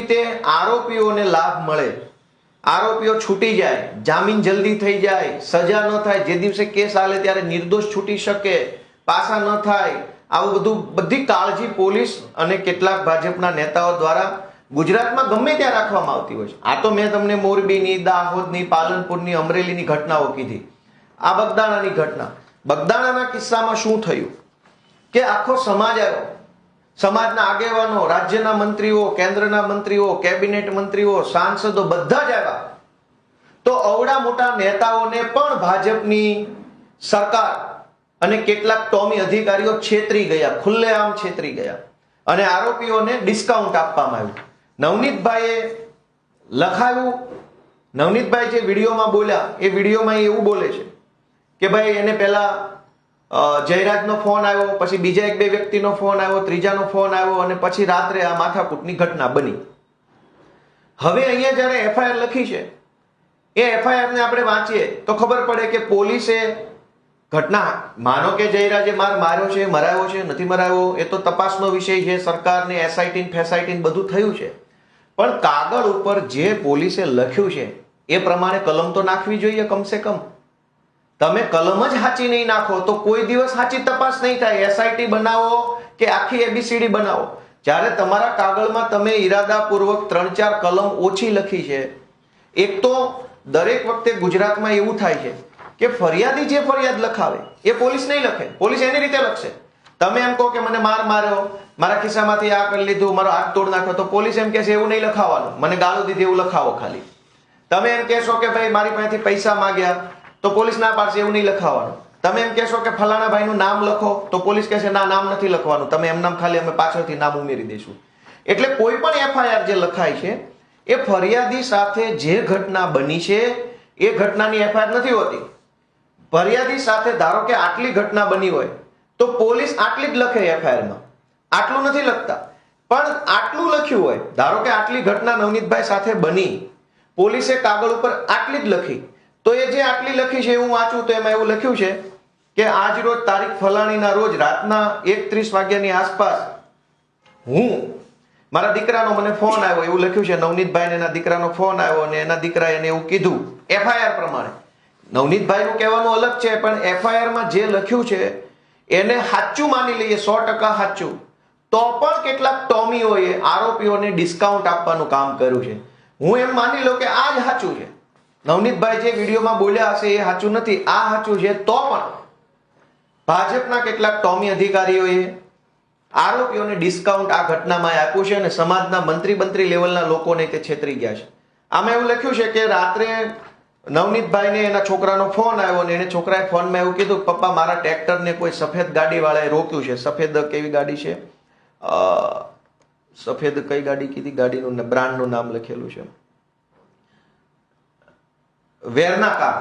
રીતે આરોપીઓને લાભ મળે. આરોપીઓ છૂટી જાય, જામીન જલ્દી થઈ જાય, સજા ન થાય, જે દિવસે કેસ હાલે ત્યારે નિર્દોષ છૂટી શકે પાસા ન થાય. આવું બધું બધી કાળજી પોલીસ અને કેટલાક ભાજપના નેતાઓ દ્વારા ગુજરાતમાં ગમે ત્યાં રાખવામાં આવતી હોય છે. આ તો મેં તમને મોરબીની, દાહોદની, પાલનપુરની, અમરેલીની ઘટનાઓ કીધી. આ બગદાણાની ઘટના. બગદાણાના કિસ્સામાં શું થયું? કે આખો સમાજ આવ્યો. સમાજના આગેવાનો, રાજ્યના મંત્રીઓ, કેન્દ્રના મંત્રીઓ, કેબિનેટ મંત્રીઓ, સાંસદો બધા જ આવ્યા. તો અવડા મોટા નેતાઓને પણ ભાજપની સરકાર અને કેટલાક ટોમી અધિકારીઓ છેતરી ગયા, ખુલ્લેઆમ છેતરી ગયા. અને આરોપીઓને ડિસ્કાઉન્ટ આપવામાં આવ્યું. નવનીતભાઈએ લખાયું, નવનીતભાઈ જે વિડીયોમાં બોલ્યા, એ વિડીયોમાં એવું બોલે છે કે ભાઈ એને પહેલા જયરાજનો ફોન આવ્યો, પછી બીજા એક બે વ્યક્તિનો ફોન આવ્યો, ત્રીજાનો ફોન આવ્યો, અને પછી રાત્રે આ માથાકૂટની ઘટના બની. હવે અહીંયા જ્યારે એફઆઈઆર લખી છે, એ એફઆઈઆરને આપણે વાંચીએ, તો ખબર પડે કે પોલીસે ઘટના, માનો કે જયરાજે માર માર્યો છે, મરાયો છે, નથી મરાયો, એ તો તપાસનો વિષય છે, સરકારને એસઆઈટીન ફેસાઈટી બધું થયું છે. પણ કાગળ ઉપર જે પોલીસે લખ્યું છે, એ પ્રમાણે કલમ તો નાખવી જોઈએ કમસે કમ તમે કલમ જ સાચી નહીં નાખો તો કોઈ દિવસ સાચી તપાસ નહીં થાય. એસઆઈટી બનાવો કે આખી એબીસીડી બનાવો. જ્યારે તમારા કાગળમાં તમે ઈરાદાપૂર્વક ત્રણ ચાર કલમ ઓછી લખી છે, એક તો દરેક વખતે ગુજરાતમાં એવું થાય છે કે ફરિયાદી જે ફરિયાદ લખાવે, એ પોલીસ નહીં લખે. પોલીસ એની રીતે લખશે. તમે એમ કહો કે મને માર માર્યો, મારા ખિસ્સામાંથી આ કરી લીધું, મારો હાથ તોડ નાખ્યો, તો પોલીસ એમ કહેશે એવું નહીં લખાવવાનું મને ગાળો દીધી એવું લખાવો ખાલી. તમે એમ કહેશો કે ભાઈ મારી પાસેથી પૈસા માંગ્યા તો પોલીસ ના પાડશે એવું નહીં લખાવાનું. તમે એમ કહેશો કે ફલાણા ભાઈનું નામ લખો, તો પોલીસ કહેશે, ના, નામ નથી લખવાનું. તમે એમ નામ ખાલી અમે પાછળથી નામ ઉમેરી દઈશું. એટલે કોઈ પણ એફઆઈઆર જે લખાય છે, એ ફરિયાદી સાથે જે ઘટના બની છે, એ ઘટનાની એફઆઈઆર નથી હોતી. ફરિયાદી સાથે ધારો કે આટલી ઘટના બની હોય, તો પોલીસ આટલી જ લખે એફઆઈઆરમાં. આટલું નથી લખતા. પણ આટલું લખ્યું હોય, ધારો કે આટલી ઘટના નવનીતભાઈ સાથે બની, પોલીસે કાગળ ઉપર આટલી જ લખી તો એ જે આટલી લખી છે હું વાંચું તો એમાં એવું લખ્યું છે કે આજ રોજ તારીખ ફલાણીના રોજ રાતના એકત્રીસ વાગ્યાની આસપાસ હું, મારા દીકરાનો મને ફોન આવ્યો, એવું લખ્યું છે નવનીતભાઈ એના દીકરાનો ફોન આવ્યો અને એના દીકરાએ એને એવું કીધું એફઆઈઆર પ્રમાણે. નવનીતભાઈનું કહેવાનું અલગ છે, પણ એફઆઈઆરમાં જે લખ્યું છે, એને સાચું માની લઈએ, સો ટકા સાચું તો પણ કેટલાક ટોમીઓએ આરોપીઓને ડિસ્કાઉન્ટ આપવાનું કામ કર્યું છે. હું એમ માની લઉં કે આ જ સાચું છે. નવનીતભાઈ જે વિડીયોમાં બોલ્યા હશે એ સાચું નથી, આ સાચું છે, તો પણ ભાજપના કેટલાક ટોમી અધિકારીઓએ આરોપીઓને ડિસ્કાઉન્ટ આ ઘટનામાં આપ્યું છે અને સમાજના મંત્રી મંત્રી લેવલના લોકોને તે છેતરી ગયા છે. આમાં એવું લખ્યું છે કે રાત્રે નવનીતભાઈને એના છોકરાનો ફોન આવ્યો અને એને છોકરાએ ફોનમાં એવું કીધું પપ્પા, મારા ટ્રેક્ટરને કોઈ સફેદ ગાડીવાળાએ રોક્યું છે. સફેદ કેવી ગાડી છે? સફેદ કઈ ગાડી કીધી? ગાડીનું બ્રાન્ડનું નામ લખેલું છે. વેરના કાર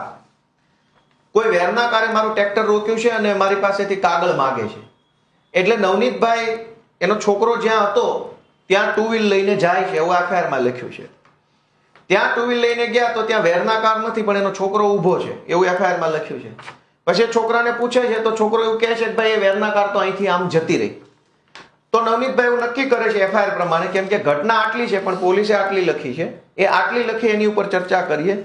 કોઈ વેરના કારે મારું ટ્રેક્ટર રોક્યું છે અને મારી પાસેથી કાગળ માગે છે. એટલે નવનીતભાઈ, એનો છોકરો જ્યાં હતો, ત્યાં ટુ વ્હીલ લઈને જાય છે, એવું એફઆઈઆરમાં લખ્યું છે. ત્યાં ટુ વ્હીલ લઈને ગયા તો ત્યાં વેરના કાર નથી, પણ એનો છોકરો ઊભો છે, એવું એફઆઈઆરમાં લખ્યું છે. પછી છોકરાને પૂછે છે, તો છોકરો એવું કહે છે કે ભાઈ, એ વેરના કાર તો અહીંથી આમ જતી રહી. તો નવનીતભાઈ એવું નક્કી કરે છે એફઆઈઆર પ્રમાણે, કેમ કે ઘટના આટલી છે, પણ પોલીસે આટલી લખી છે. એ આટલી લખી એની ઉપર ચર્ચા કરીએ.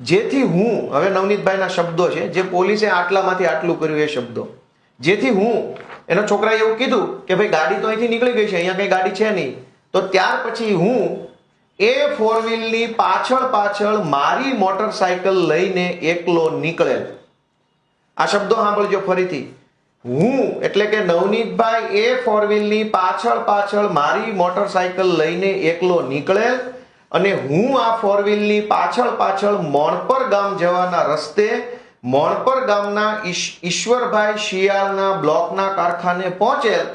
જેથી હું, હવે નવનીતભાઈના શબ્દો છે, જે પોલીસે આટલામાંથી આટલું કર્યું એ શબ્દો. જેથી હું, એનો છોકરાએ એવું કીધું કે ભાઈ ગાડી તો અહીંથી નીકળી ગઈ છે, અહીંયા કઈ ગાડી છે નહીં. તો ત્યાર પછી હું એ ફોર વ્હીલની પાછળ પાછળ મારી મોટરસાયકલ લઈને એકલો નીકળેલ. આ શબ્દો સાંભળજો ફરીથી. હું, એટલે કે નવનીતભાઈ એ ફોર વ્હીલની પાછળ પાછળ મારી મોટરસાયકલ લઈને એકલો નીકળેલ. અને હું આ ફોર વ્હીલની પાછળ પાછળ મોણપર ગામ જવાના રસ્તે મોણપર ગામના ઈશ્વરભાઈ શિયાળના બ્લોકના કારખાને પહોંચેલ,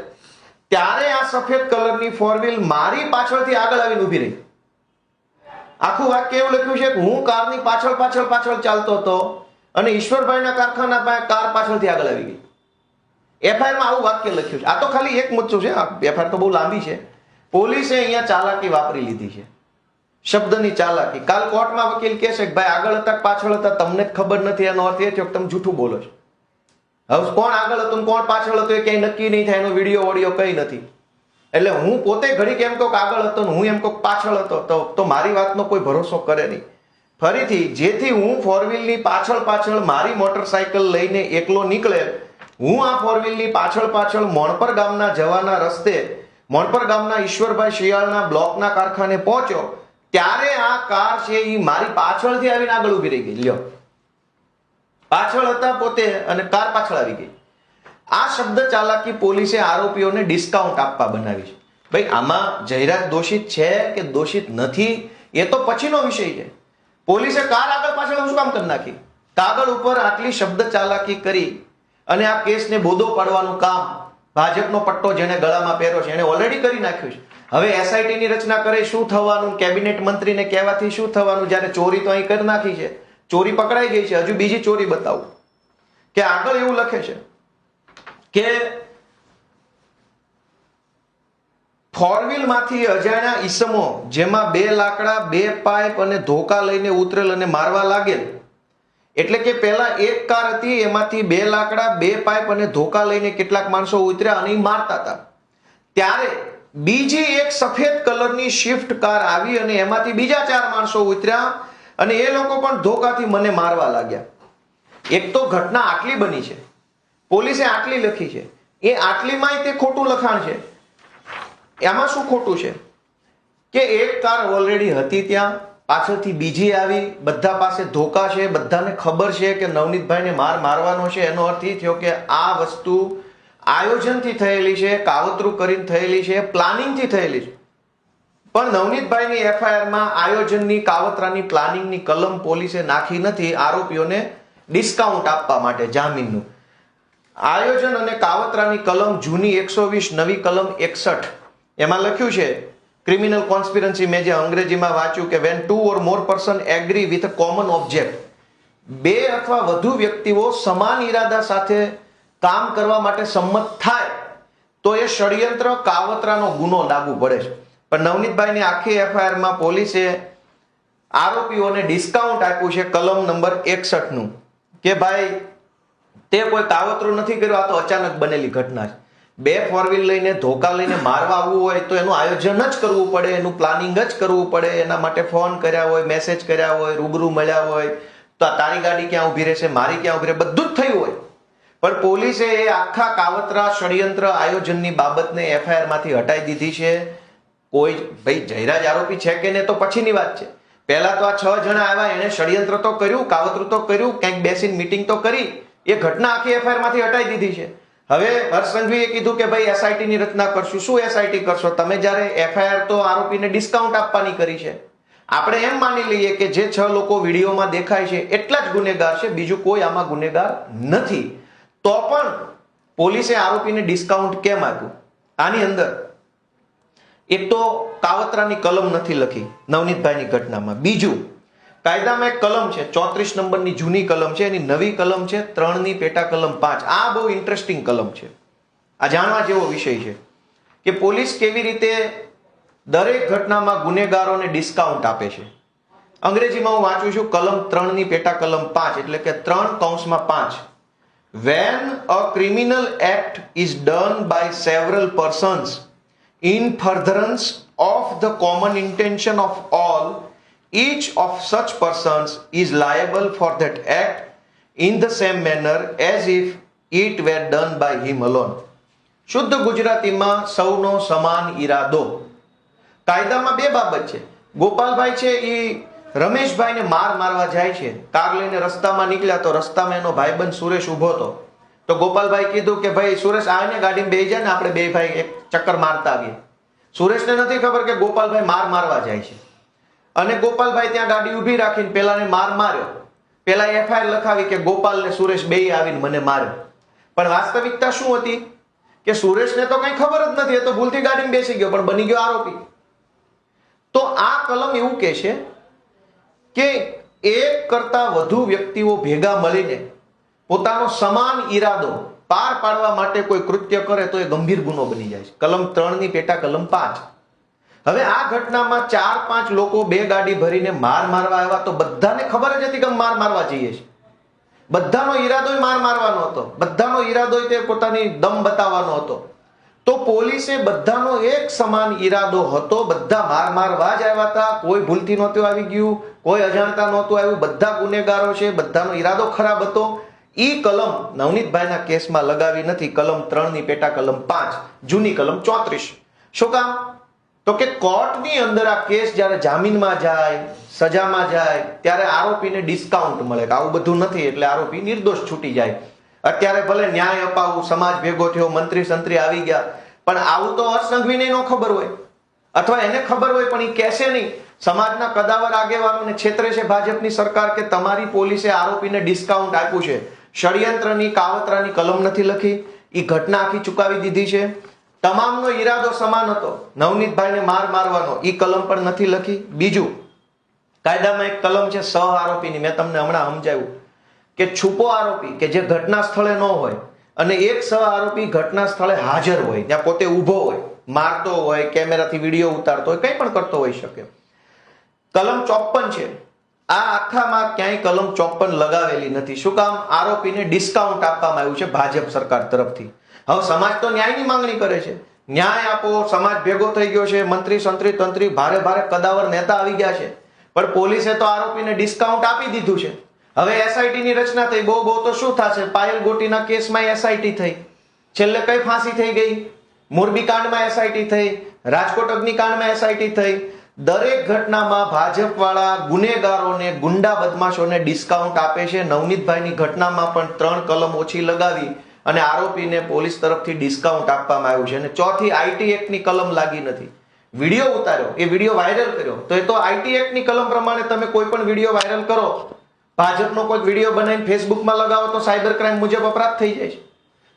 ત્યારે આ સફેદ કલરની ફોર વ્હીલ મારી પાછળથી આગળ આવીને ઊભી રહી. આખું વાક્ય એવું લખ્યું છે કે હું કારની પાછળ પાછળ પાછળ ચાલતો હતો અને ઈશ્વરભાઈના કારખાના પાસે કાર પાછળથી આગળ આવી ગઈ. એફઆઈઆરમાં આવું વાક્ય લખ્યું છે. આ તો ખાલી એક મુચ્છું છે એફઆઈઆર તો બહુ લાંબી છે. પોલીસે અહીંયા ચાલાકી વાપરી લીધી છે. શબ્દની ચાલાકી. કાલ કોર્ટમાં વકીલ કહેશે કે ભાઈ આગળ હતા પાછળ હતા, તમને જ ખબર નથી, એનો અર્થ એ થયો કે તમે જૂઠું બોલો છો. હવે કોણ આગળ હતું કોણ પાછળ હતું એ ક્યાંય નક્કી નહીં થાય, એનો વીડિયો ઓડિયો કઈ નથી. એટલે હું પોતે ઘડીક એમ કહું આગળ હતો ને હું એમ કહું પાછળ હતો, તો મારી વાતનો કોઈ ભરોસો કરે નહીં. ફરીથી, જેથી હું ફોર વ્હીલની પાછળ પાછળ મારી મોટરસાયકલ લઈને એકલો નીકળે, હું આ ફોર વ્હીલની પાછળ પાછળ મોણપર ગામના જવાના રસ્તે, મોણપર ગામના ઈશ્વરભાઈ શિયાળના બ્લોકના કારખાને પહોંચ્યો ત્યારે આ કાર છે એ મારી પાછળથી આવીને આગળ ઊભી રહી ગઈ. લ્યો. પાછળ હતા પોતે અને કાર પાછળ આવી ગઈ. આ શબ્દ ચાલાકી પોલીસે આરોપીઓને ડિસ્કાઉન્ટ આપવા બનાવી છે. ભાઈ, આમાં જયરાજ દોષિત છે કે દોષિત નથી, એ તો પછીનો વિષય છે. પોલીસે કાર આગળ પાછળ શું કામ કરી નાખી? કાગળ ઉપર આટલી શબ્દ ચાલાકી કરી અને આ કેસને બોધો પાડવાનું કામ ભાજપનો પટ્ટો જેને ગળામાં પહેર્યો છે, એને ઓલરેડી કરી નાખ્યું છે. હવે એસઆઈટી ની રચના કરે શું થવાનું? કેબિનેટ મંત્રીને કહેવાથી શું થવાનું? જ્યારે ચોરી તો અહીં કરી નાખી છે. ચોરી પકડાઈ ગઈ છે. હજુ બીજી ચોરી બતાવું. કે આગળ એવું લખે છે કે ફોરમાંથી અજાણ્યા ઈસમો, જેમાં બે લાકડા, બે પાઇપ અને ધોકા લઈને ઉતરેલ અને મારવા લાગેલ. એટલે કે પહેલા એક કાર હતી, એમાંથી બે લાકડા, બે પાઇપ અને ધોકા લઈને કેટલાક માણસો ઉતર્યા અને મારતા હતા. ત્યારે બીજી એક સફેદ કલરની શિફ્ટ કાર આવી અને એમાંથી બીજા ચાર માણસો ઉતર્યા અને એ લોકો પણ ધોકાથી મને મારવા લાગ્યા. એક તો ઘટના આટલી બની છે. પોલીસે આટલી લખી છે. એ આટલીમાંય તે ખોટું લખાણ છે. એમાં શું ખોટું છે? કે એક કાર ઓલરેડી હતી ત્યાં, પાછળથી બીજી આવી, બધા પાસે ધોકા છે, બધાને ખબર છે કે નવનીતભાઈને માર મારવાનો છે. એનો અર્થ એ થયો કે આ વસ્તુ આયોજનથી થયેલી છે, કાવતરું કરીને થયેલી છે, પ્લાનિંગથી થયેલી છે. પણ નવનીતભાઈની એફઆઈઆરમાં આયોજનની, કાવતરાની પ્લાનિંગની કલમ પોલીસે નાખી નથી આરોપીઓને ડિસ્કાઉન્ટ આપવા માટે જામીનનું. આયોજન અને કાવતરાની કલમ જૂની એકસો વીસ, નવી કલમ એકસઠ. એમાં લખ્યું છે ક્રિમિનલ કોન્સ્પિરન્સી મેં જે અંગ્રેજીમાં વાંચ્યું કે when two or more person agree with common object બે અથવા વધુ વ્યક્તિઓ સમાન ઈરાદા સાથે કામ કરવા માટે સંમત થાય, તો એ ષડયંત્ર કાવતરાનો ગુનો લાગુ પડે છે. પણ નવનીતભાઈની આખી એફઆઈઆરમાં પોલીસે આરોપીઓને ડિસ્કાઉન્ટ આપ્યું છે કલમ નંબર એકસઠનું, કે ભાઈ, તે કોઈ કાવતરું નથી કર્યું, આ તો અચાનક બનેલી ઘટના છે. બે ફોર વ્હીલ લઈને ધોકા લઈને મારવા આવવું હોય તો એનું આયોજન જ કરવું પડે, એનું પ્લાનિંગ જ કરવું પડે, એના માટે ફોન કર્યા હોય, મેસેજ કર્યા હોય, રૂબરૂ મળ્યા હોય, તો આ તારી ગાડી ક્યાં ઊભી રહેશે, મારી ક્યાં ઊભી રહે, બધું જ થયું હોય. પણ પોલીસે એ આખા કાવતરા ષડયંત્ર આયોજનની બાબતને એફઆઈઆરમાંથી હટાઈ દીધી છે. કોઈ ભાઈ જયરાજ આરોપી છે કે ને તો પછીની વાત છે. પહેલા તો આ છ જણા આવ્યા એને ષડયંત્ર તો કર્યું, કાવતરું તો કર્યું, ક્યાંક બેસીને મીટિંગ તો કરી, એ ઘટના આખી એફઆઈઆરમાંથી હટાઈ દીધી છે. હવે હર્ષ સંઘવીએ કીધું કે ભાઈ એસઆઈટી ની રચના કરશું. શું એસઆઈટી કરશો? તમે જ્યારે એફઆઈઆર તો આરોપીને ડિસ્કાઉન્ટ આપવાની કરી છે. આપણે એમ માની લઈએ કે જે છ લોકો વિડીયોમાં દેખાય છે, એટલા જ ગુનેગાર છે, બીજું કોઈ આમાં ગુનેગાર નથી. તો પણ પોલીસે આરોપીને ડિસ્કાઉન્ટ કેમ આપ્યું? આની અંદર એક તો કાવતરાની કલમ નથી લખી નવનીતભાઈની ઘટનામાં. બીજું, કાયદામાં એક કલમ છે, ચોત્રીસ નંબરની જૂની કલમ છે, એની નવી કલમ છે, ત્રણની પેટા કલમ પાંચ. આ બહુ ઇન્ટરેસ્ટિંગ કલમ છે. આ જાણવા જેવો વિષય છે કે પોલીસ કેવી રીતે દરેક ઘટનામાં ગુનેગારોને ડિસ્કાઉન્ટ આપે છે. અંગ્રેજીમાં હું વાંચું છું, કલમ ત્રણની પેટા કલમ પાંચ, એટલે કે ત્રણ કૌંસમાં પાંચ. When a criminal act is done by several persons in furtherance of the common intention of all, each of such persons is liable for that act in the same manner as if it were done by him alone. શુદ્ધ ગુજરાતીમાં સૌનો સમાન ઈરાદો કાયદામાં બે બાબત છે ગોપાલભાઈ છે એ રમેશભાઈને માર મારવા જાય છે. કાર લઈને રસ્તામાં નીકળ્યા તો રસ્તામાં એનો ભાઈબંધ સુરેશ ઊભો હતો. તો ગોપાલભાઈ કીધું કે ભાઈ, સુરેશ આવીને ગાડીમાં બે જાય ને આપણે બે ભાઈ એક ચક્કર મારતા આવીએ. સુરેશને નથી ખબર કે ગોપાલભાઈ માર મારવા જાય છે. અને ગોપાલભાઈ ત્યાં ગાડી ઊભી રાખીને પેલાને માર માર્યો. પેલા એફઆઈઆર લખાવી કે ગોપાલ ને સુરેશ બે આવીને મને માર્યો. પણ વાસ્તવિકતા શું હતી? કે સુરેશને તો કઈ ખબર જ નથી. એ તો ભૂલથી ગાડીમાં બેસી ગયો, પણ બની ગયો આરોપી. તો આ કલમ એવું કે છે કે એક કરતા વધુ વ્યક્તિઓ ભેગા મળીને પોતાનો સમાન ઈરાદો પાર પાડવા માટે કોઈ કૃત્ય કરે તો એ ગંભીર ગુનો બની જાય છે. કલમ ત્રણની પેટા કલમ પાંચ. હવે આ ઘટનામાં ચાર પાંચ લોકો બે ગાડી ભરીને માર મારવા આવ્યા તો બધાને ખબર જ હતી કે માર મારવા જઈએ છે બધાનો ઈરાદો માર મારવાનો હતો. બધાનો ઈરાદો તે પોતાની દમ બતાવવાનો હતો. તો પોલીસે બધાનો એક સમાન ઈરાદો હતો. બધા માર મારવા જ આવ્યા હતા. કોઈ ભૂલથી નહોતું આવી ગયું, કોઈ અજાણતા નહોતું આવ્યું. બધા ગુનેગારો છે, બધાનો ઈરાદો ખરાબ હતો. ઈ કલમ નવનીતભાઈના કેસમાં લગાવી નથી. કલમ ત્રણની પેટા કલમ પાંચ, જૂની કલમ ચોત્રીસ. શું કામ? તો કે કોર્ટની અંદર આ કેસ જ્યારે જામીનમાં જાય, સજામાં જાય, ત્યારે આરોપીને ડિસ્કાઉન્ટ મળે કે આવું બધું નથી એટલે આરોપી નિર્દોષ છૂટી જાય. અત્યારે ભલે ન્યાય અપાવું, સમાજ ભેગો થયો, મંત્રી સંત્રી આવી ગયા, પણ આવું તો હર્ષસંઘવીને નો ખબર હોય. અથવા એને ખબર હોય, પણ એ કહેશે નહીં. સમાજના કદાવર આગેવાનોને છેતરે છે ભાજપની સરકાર કે તમારી પોલીસે આરોપીને ડિસ્કાઉન્ટ આપ્યું છે. ષડયંત્રની, કાવતરાની કલમ નથી લખી. એ ઘટના આખી ચુકાવી દીધી છે. તમામનો ઈરાદો સમાન હતો. નવનીતભાઈને માર મારવાનો એ કલમ પણ નથી લખી. બીજું, કાયદામાં એક કલમ છે સહ આરોપીની. મેં તમને હમણાં સમજાવ્યું. કે છુપો આરોપી કે જે ઘટના સ્થળે ન હોય અને એક સહ આરોપી ઘટના સ્થળે હાજર હોય, ત્યાં પોતે ઊભો હોય, મારતો હોય, કેમેરાથી વીડિયો ઉતારતો હોય, કંઈ પણ કરતો હોઈ શકે. કલમ ચોપન છે. આ આખામાં ક્યાંય કલમ ચોપન લગાવેલી નથી. શું કામ? આરોપીને ડિસ્કાઉન્ટ આપવામાં આવ્યું છે ભાજપ સરકાર તરફથી. હવે સમાજ તો ન્યાયની માંગણી કરે છે. ન્યાય આપો, સમાજ ભેગો થઈ ગયો છે, મંત્રી, સંત્રી, તંત્રી, ભારે ભારે કદાવર નેતા આવી ગયા છે. પણ પોલીસે તો આરોપીને ડિસ્કાઉન્ટ આપી દીધું છે. હવે એસઆઈટી ની રચના થઈ. બહુ બહુ તો શું થશે? પાયલ ગોટીના કેસમાં એસઆઈટી થઈ. છેલ્લે કઈ ફાંસી થઈ ગઈ? મોરબી કાંડમાં એસઆઈટી થઈ. રાજકોટ અગ્નિકાંડમાં એસઆઈટી થઈ. દરેક ઘટનામાં ભાજપ વાળા ગુનેગારોને ગુંડા બદમાશોને ડિસ્કાઉન્ટ આપે છે. નવનીતભાઈની ઘટનામાં પણ ત્રણ કલમ ઓછી લગાવી અને આરોપીને પોલીસ તરફથી ડિસ્કાઉન્ટ આપવામાં આવ્યું છે. અને ચોથી આઈટી એક્ટની કલમ લાગી નથી. વીડિયો ઉતાર્યો. એ વીડિયો વાયરલ કર્યો. તો એ તો આઈટી એક્ટની કલમ પ્રમાણે તમે કોઈ પણ વીડિયો વાયરલ કરો. ભાજપનો કોઈ વીડિયો બનાવીને ફેસબુકમાં લગાવો તો સાયબર ક્રાઇમ મુજબ અપરાધ થઈ જાય છે.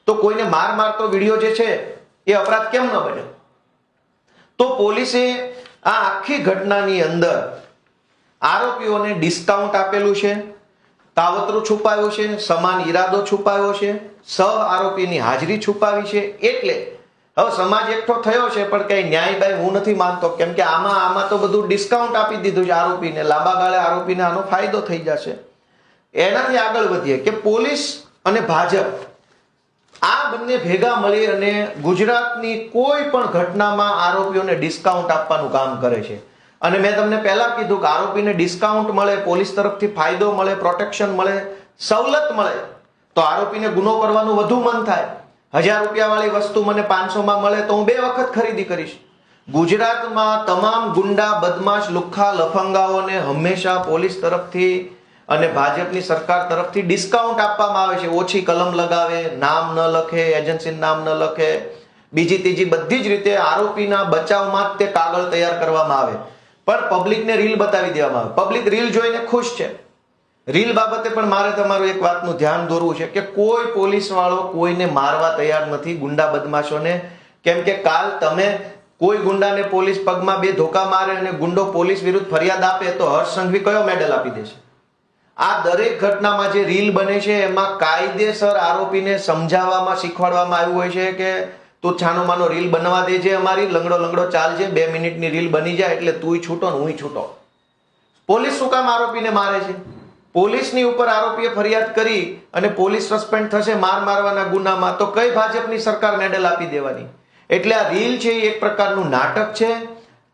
તો કોઈને માર મારતો વીડિયો જે છે, એ અપરાધ કેમ ન બને? તો પોલીસે આ આખી ઘટનાની અંદર આરોપીઓને ડિસ્કાઉન્ટ આપેલું છે, કાવતરું છુપાયું છે, સમાન ઈરાદો છુપાયો છે, સહ આરોપીની હાજરી છુપાવી છે, એટલે હવે સમાજ એકઠો થયો છે, પણ કઈ ન્યાય બાય હું નથી માનતો, કેમ કે આમાં આમાં તો બધું ડિસ્કાઉન્ટ આપી દીધું છે આરોપીને. લાંબા ગાળે આરોપીને આનો ફાયદો થઈ જશે. એનાથી આગળ વધીએ કે પોલીસ અને ભાજપ આ બંને ભેગા મળી અને ગુજરાતની કોઈ પણ ઘટનામાં આરોપીઓને ડિસ્કાઉન્ટ આપવાનું કામ કરે છે. અને મેં તમને પહેલા કીધું કે આરોપીને ડિસ્કાઉન્ટ મળે, પોલીસ તરફથી ફાયદો મળે પ્રોટેક્શન મળે, સવલત મળે, તો આરોપીને ગુનો કરવાનું વધુ મન થાય. હજાર રૂપિયાવાળી વસ્તુ મને પાંચસોમાં મળે તો હું બે વખત ખરીદી કરીશ. ગુજરાતમાં તમામ ગુંડા, બદમાશ, લુખ્ખા, લફંગાઓને હંમેશા પોલીસ તરફથી અને ભાજપની સરકાર તરફથી ડિસ્કાઉન્ટ આપવામાં આવે છે. ઓછી કલમ લગાવે, નામ ન લખે એજન્સી નામ ન લખે. બીજી ત્રીજી બધી જ રીતે આરોપીના બચાવમાં તે કાગળ તૈયાર કરવામાં આવે. પણ પબ્લિકને રીલ બતાવી દેવામાં આવે. પબ્લિક રીલ જોઈને ખુશ છે. રીલ બાબતે પણ મારે તમારું એક વાતનું ધ્યાન દોરવું છે કે કોઈ પોલીસ વાળો કોઈને મારવા તૈયાર નથી ગુંડા બદમાશોને. કેમ કે કાલ તમે કોઈ ગુંડાને પોલીસ પગમાં બે ધોકા મારે અને ગુંડો પોલીસ વિરુદ્ધ ફરિયાદ આપે તો હર્ષ સંઘવી કયો મેડલ આપી દેશે? આ દરેક ઘટનામાં જે રીલ બને છે, એમાં કાયદેસર આરોપીને સમજાવવામાં, શીખવાડવામાં આવ્યું હોય છે કે તું છાનો માનો રીલ બનવા દેજે, અમારી લંગડો લંગડો ચાલજે, બે મિનિટની રીલ બની જાય એટલે તુંય છૂટો ને હુંય છૂટો. પોલીસ શું કામ આરોપીને મારે છે? પોલીસની ઉપર આરોપીએ ફરિયાદ કરી અને પોલીસ સસ્પેન્ડ થશે માર મારવાના ગુનામાં, તો કઈ ભાજપની સરકાર મેડલ આપી દેવાની? એટલે આ રીલ છે એ એક પ્રકારનું નાટક છે.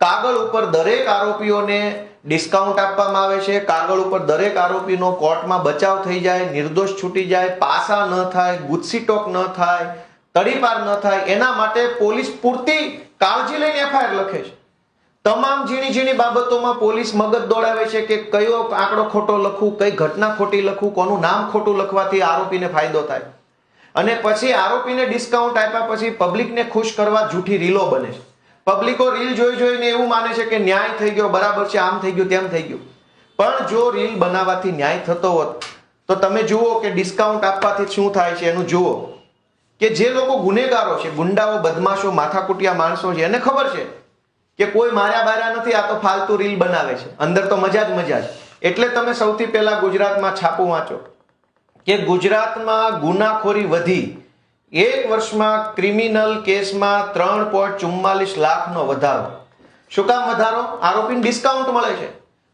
કાગળ ઉપર દરેક આરોપીઓને ડિસ્કાઉન્ટ આપવામાં આવે છે. કાગળ ઉપર દરેક આરોપીનો કોર્ટમાં બચાવ થઈ જાય, નિર્દોષ છૂટી જાય, પાસા ન થાય ગુસ્સીટોક ન થાય, તડીપાર ન થાય, એના માટે પોલીસ પૂરતી કાળજી લઈને એફઆઈઆર લખે છે. તમામ ઝીણી ઝીણી બાબતોમાં પોલીસ મગજ દોડાવે છે કે કયો આંકડો ખોટો લખવું કઈ ઘટના ખોટી લખવું કોનું નામ ખોટું લખવાથી આરોપીને ફાયદો થાય. અને પછી આરોપીને ડિસ્કાઉન્ટ આપ્યા પછી પબ્લિકને ખુશ કરવા જૂઠી રીલો બને છે. પબ્લિકો રીલ જોઈ જોઈને એવું માને છે કે ન્યાય થઈ ગયો, બરાબર છે, આમ થઈ ગયું, તેમ થઈ ગયું. પણ જો રીલ બનાવવાથી ન્યાય થતો હોત, તો તમે જુઓ કે ડિસ્કાઉન્ટ આપવાથી શું થાય છે એનું જુઓ. કે જે લોકો ગુનેગારો છે, ગુંડાઓ, બદમાશો, માથાકુટિયા માણસો છે, એને ખબર છે કે કોઈ માર્યા બાર્યા નથી, આ તો ફાલતુ રીલ બનાવે છે. અંદર તો મજા જ મજા છે. એટલે તમે સૌથી પહેલા ગુજરાતમાં છાપું વાંચો. કે ગુજરાતમાં ગુનાખોરી વધી એક વર્ષમાં ક્રિમિનલ કેસમાં ત્રણ પોઈન્ટ ચુમ્માલીસ લાખનો વધારો. શું કામ વધારો? આરોપીને ડિસ્કાઉન્ટ મળે છે.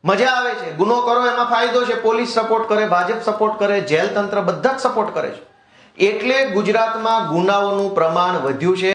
મજા આવે છે. ગુનો કરો, એમાં ફાયદો છે. પોલીસ સપોર્ટ કરે, ભાજપ સપોર્ટ કરે, જેલ તંત્ર બધા જ સપોર્ટ કરે છે. એટલે ગુજરાતમાં ગુનાઓનું પ્રમાણ વધ્યું છે.